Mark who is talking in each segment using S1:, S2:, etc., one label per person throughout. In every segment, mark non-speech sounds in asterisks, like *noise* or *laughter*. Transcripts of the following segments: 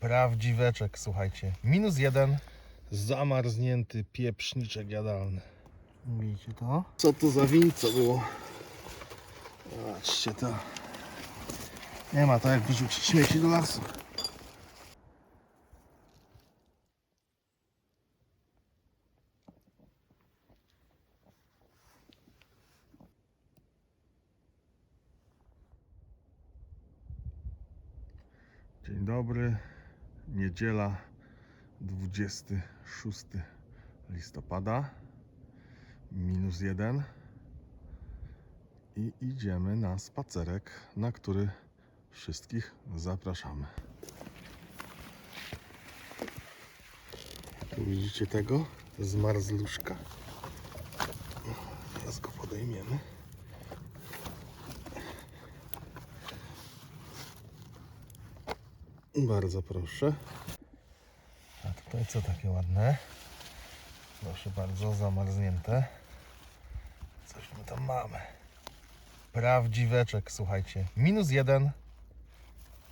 S1: Prawdziweczek, słuchajcie. Minus jeden. Zamarznięty pieprzniczek jadalny. Widzicie to? Co to za winco było? Patrzcie to. Nie ma to jak wyrzucić śmieci do lasu. Dzień dobry. Niedziela 26 listopada. Minus jeden. I idziemy na spacerek, na który wszystkich zapraszamy. Tu widzicie tego? Zmarzluszka. Teraz go podejmiemy. Bardzo proszę. A tutaj co takie ładne? Proszę bardzo, zamarznięte. Coś my tam mamy. Prawdziweczek, słuchajcie. Minus jeden.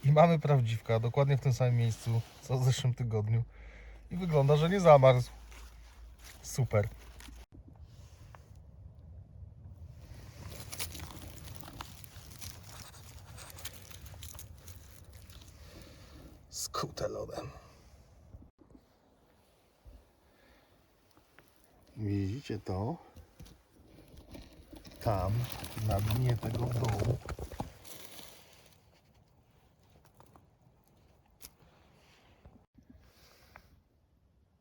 S1: I mamy prawdziwka, dokładnie w tym samym miejscu, co w zeszłym tygodniu. I wygląda, że nie zamarzł. Super. Skute lodem. Widzicie to? Tam, na dnie tego dołu.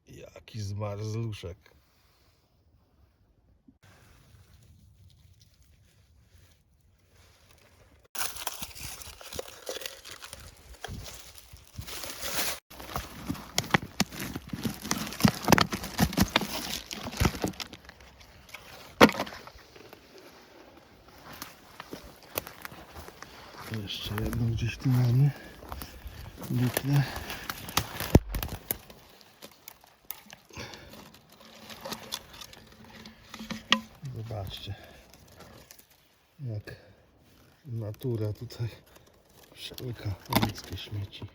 S1: Jaki zmarzluszek. Jeszcze jedno gdzieś tu mamy. Butle. Zobaczcie, jak natura tutaj przełyka ludzkie śmieci.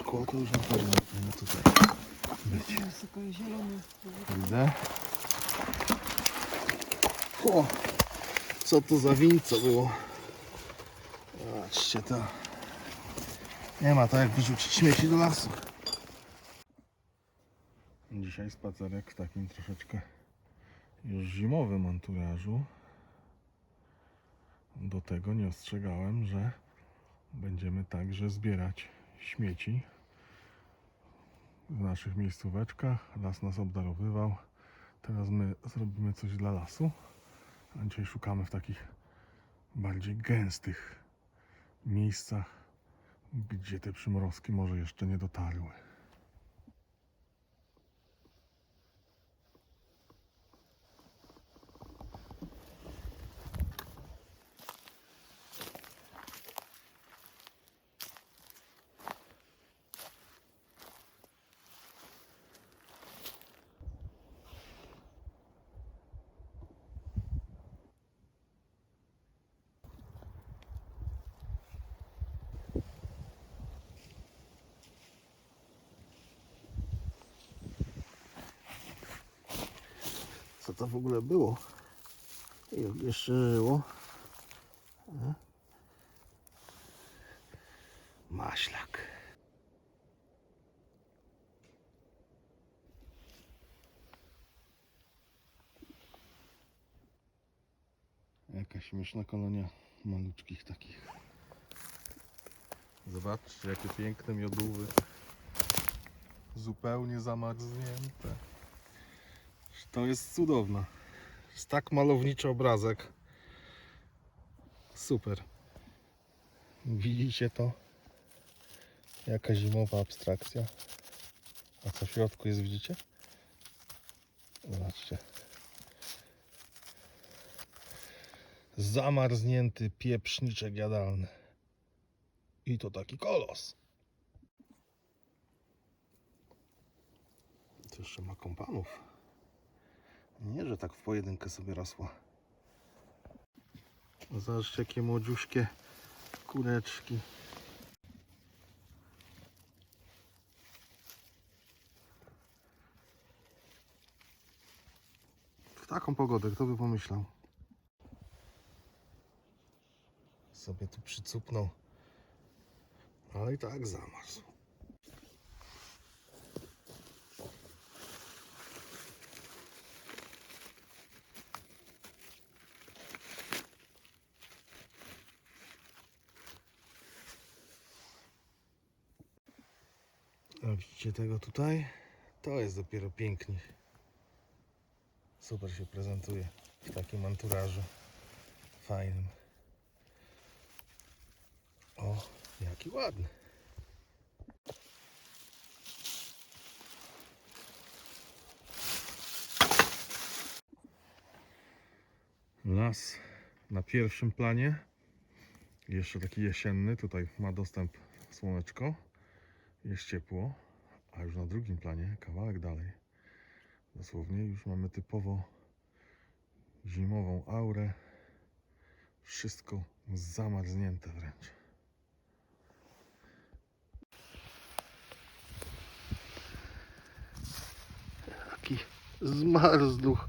S1: Szkło to już na pewno powinno tutaj być. Widzę. O, co to za winco było? Patrzcie to. Nie ma to jak wyrzucić śmieci do lasu. Dzisiaj spacerek w takim troszeczkę już zimowym anturażu. Do tego nie ostrzegałem, że będziemy także zbierać śmieci w naszych miejscóweczkach. Las nas obdarowywał. Teraz my zrobimy coś dla lasu. A dzisiaj szukamy w takich bardziej gęstych miejscach, gdzie te przymrozki może jeszcze nie dotarły. Co to w ogóle było? I jeszcze żyło. E? Maślak. Jaka śmieszna kolonia maluczkich takich. Zobaczcie, jakie piękne miodówy. Zupełnie zamarznięte. To jest cudowne. Jest tak malowniczy obrazek. Super. Widzicie to? Jaka zimowa abstrakcja. A co w środku jest, widzicie? Zobaczcie. Zamarznięty pieprzniczek jadalny. I to taki kolos. To jeszcze ma kompanów. Nie, że tak w pojedynkę sobie rosła. Zobaczcie jakie młodziuśkie kureczki. W taką pogodę, kto by pomyślał? Sobie tu przycupnął. Ale i tak zamarzł. A widzicie tego tutaj? To jest dopiero pięknie. Super się prezentuje w takim anturażu fajnym. O, jaki ładny. Las na pierwszym planie. Jeszcze taki jesienny. Tutaj ma dostęp słoneczko. Jest ciepło. A już na drugim planie, kawałek dalej, dosłownie już mamy typowo zimową aurę. Wszystko zamarznięte wręcz. Jaki zmarzluch.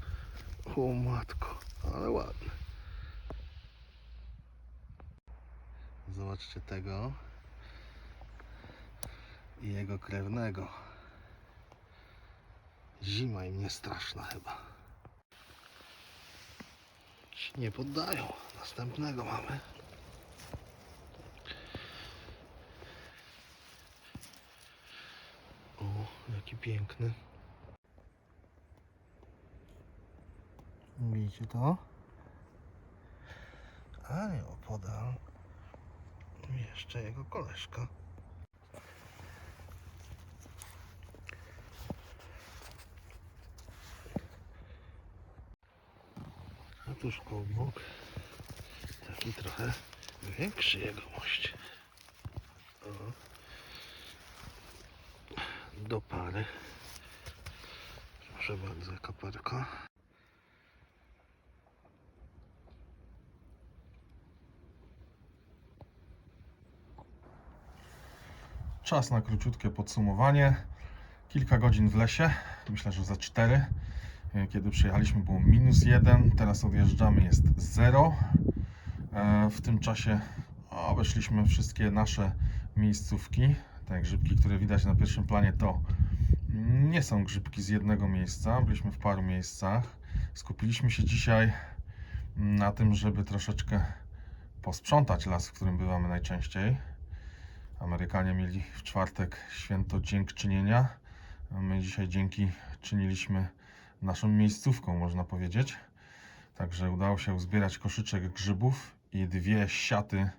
S1: O matko, ale ładny. Zobaczcie tego i jego krewnego. Zima im nie straszna chyba. Się nie poddają. Następnego mamy. O, jaki piękny. Widzicie to? A nie opodal. Jeszcze jego koleżka. Tuż obok taki trochę większy jegomość. Do pary. Proszę bardzo, kaperka. Czas na króciutkie podsumowanie. Kilka godzin w lesie, myślę, że za cztery. E, Kiedy przyjechaliśmy było minus jeden, teraz odjeżdżamy jest zero. E, W tym czasie obeszliśmy wszystkie nasze miejscówki. Te grzybki, które widać na pierwszym planie to nie są grzybki z jednego miejsca, byliśmy w paru miejscach. Skupiliśmy się dzisiaj na tym, żeby troszeczkę posprzątać las, w którym bywamy najczęściej. Amerykanie mieli w czwartek święto dziękczynienia. My dzisiaj dzięki czyniliśmy naszą miejscówką, można powiedzieć. Także udało się uzbierać koszyczek grzybów i dwie siaty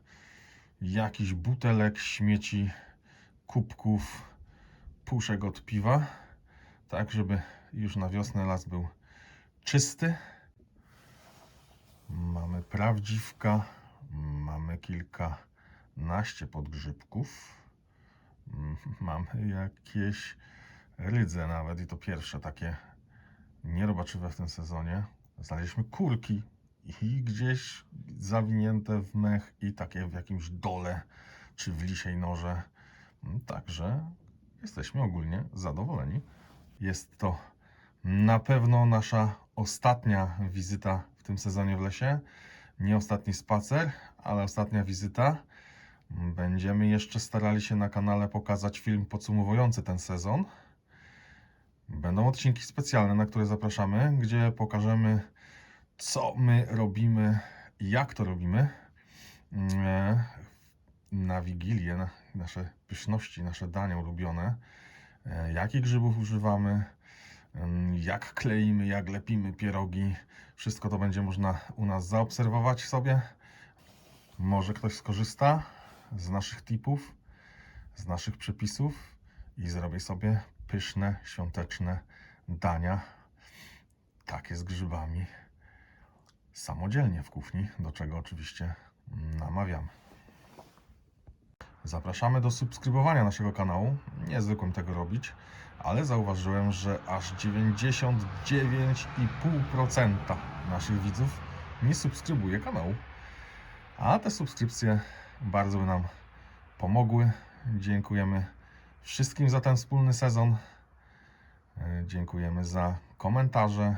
S1: jakichś butelek, śmieci, kubków, puszek od piwa. Tak, żeby już na wiosnę las był czysty. Mamy prawdziwka, mamy kilkanaście podgrzybków. *laughs* Mamy jakieś rydze nawet i to pierwsze takie nierobaczywe w tym sezonie. Znaleźliśmy kurki i gdzieś zawinięte w mech i takie w jakimś dole czy w lisiej norze. Mm, Także jesteśmy ogólnie zadowoleni. Jest to na pewno nasza ostatnia wizyta w tym sezonie w lesie. Nie ostatni spacer, ale ostatnia wizyta. Będziemy jeszcze starali się na kanale pokazać film podsumowujący ten sezon. Będą odcinki specjalne, na które zapraszamy, gdzie pokażemy, co my robimy jak to robimy e, na Wigilię, na nasze pyszności, nasze dania ulubione, e, jakich grzybów używamy, em, jak kleimy, jak lepimy pierogi. Wszystko to będzie można u nas zaobserwować sobie. Może ktoś skorzysta z naszych tipów, z naszych przepisów i zrobi sobie pyszne, świąteczne dania. Takie z grzybami. samodzielnie w kuchni, do czego oczywiście namawiamy. Zapraszamy do subskrybowania naszego kanału. Nie zwykłem tego robić, ale zauważyłem, że aż 99,5% naszych widzów nie subskrybuje kanału. A te subskrypcje bardzo by nam pomogły. Dziękujemy wszystkim za ten wspólny sezon. E, Dziękujemy za komentarze,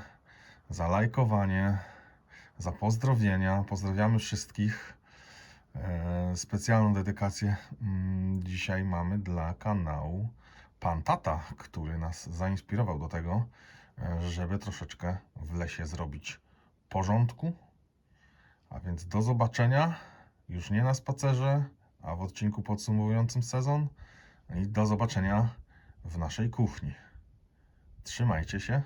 S1: za lajkowanie, za pozdrowienia. Pozdrawiamy wszystkich. E, Specjalną dedykację mm, dzisiaj mamy dla kanału Pan Tata, który nas zainspirował do tego, e, żeby troszeczkę w lesie zrobić porządku. A więc do zobaczenia już nie na spacerze, a w odcinku podsumowującym sezon. I do zobaczenia w naszej kuchni. Trzymajcie się